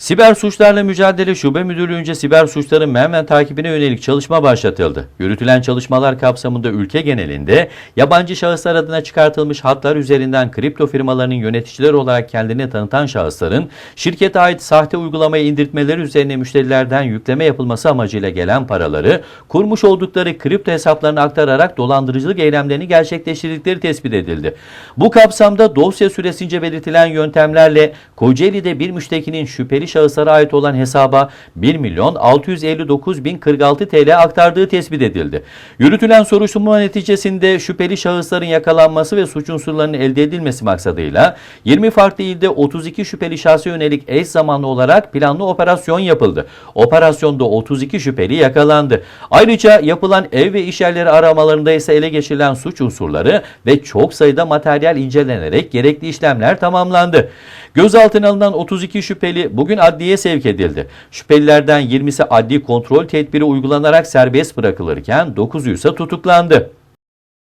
Siber suçlarla mücadele şube müdürlüğünce siber suçların Menemen takibine yönelik çalışma başlatıldı. Yürütülen çalışmalar kapsamında ülke genelinde yabancı şahıslar adına çıkartılmış hatlar üzerinden kripto firmalarının yöneticileri olarak kendini tanıtan şahısların şirkete ait sahte uygulamayı indirtmeleri üzerine müşterilerden yükleme yapılması amacıyla gelen paraları kurmuş oldukları kripto hesaplarına aktararak dolandırıcılık eylemlerini gerçekleştirdikleri tespit edildi. Bu kapsamda dosya süresince belirtilen yöntemlerle Kocaeli'de bir müştekinin şüpheli şahıslara ait olan hesaba 1 milyon 659 bin 46 TL aktardığı tespit edildi. Yürütülen soruşturma neticesinde şüpheli şahısların yakalanması ve suç unsurlarının elde edilmesi maksadıyla 20 farklı ilde 32 şüpheli şahsa yönelik eş zamanlı olarak planlı operasyon yapıldı. Operasyonda 32 şüpheli yakalandı. Ayrıca yapılan ev ve iş yerleri aramalarında ise ele geçirilen suç unsurları ve çok sayıda materyal incelenerek gerekli işlemler tamamlandı. Gözaltına alınan 32 şüpheli bugün adliyeye sevk edildi. Şüphelilerden 20'si adli kontrol tedbiri uygulanarak serbest bırakılırken 9'u ise tutuklandı.